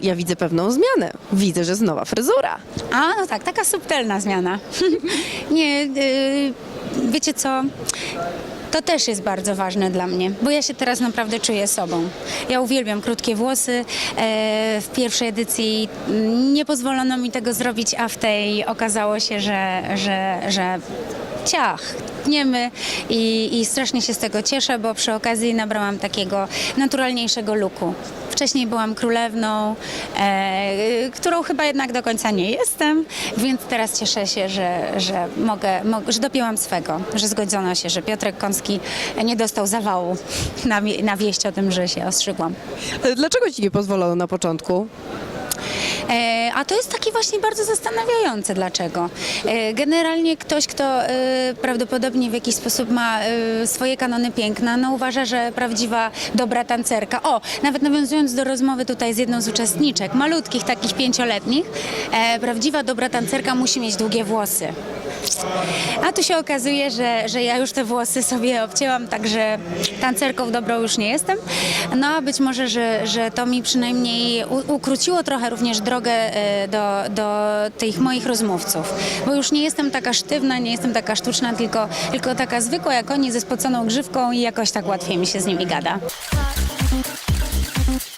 Ja widzę pewną zmianę. Widzę, że znowa fryzura. A, no tak, taka subtelna zmiana. Nie, y, wiecie co? To też jest bardzo ważne dla mnie, bo ja się teraz naprawdę czuję sobą. Ja uwielbiam krótkie włosy. E, w pierwszej edycji nie pozwolono mi tego zrobić, a w tej okazało się, że, że, że ciach, i, i strasznie się z tego cieszę, bo przy okazji nabrałam takiego naturalniejszego looku. Wcześniej byłam królewną, e, którą chyba jednak do końca nie jestem, więc teraz cieszę się, że, że mogę, mo, że dopięłam swego, że zgodzono się, że Piotrek Kącki nie dostał zawału na, na wieść o tym, że się ostrzygłam. Dlaczego ci nie pozwolono na początku? E, A to jest takie właśnie bardzo zastanawiające, dlaczego. E, Generalnie ktoś, kto e, prawdopodobnie w jakiś sposób ma e, swoje kanony piękna, no uważa, że prawdziwa dobra tancerka, o, nawet nawiązując do rozmowy tutaj z jedną z uczestniczek, malutkich, takich pięcioletnich, prawdziwa dobra tancerka musi mieć długie włosy. A tu się okazuje, że, że ja już te włosy sobie obcięłam, także tancerką dobrą już nie jestem. No a być może, że, że to mi przynajmniej ukróciło trochę również drogę do, do tych moich rozmówców. Bo już nie jestem taka sztywna, nie jestem taka sztuczna, tylko, tylko taka zwykła jak oni ze spoconą grzywką i jakoś tak łatwiej mi się z nimi gada.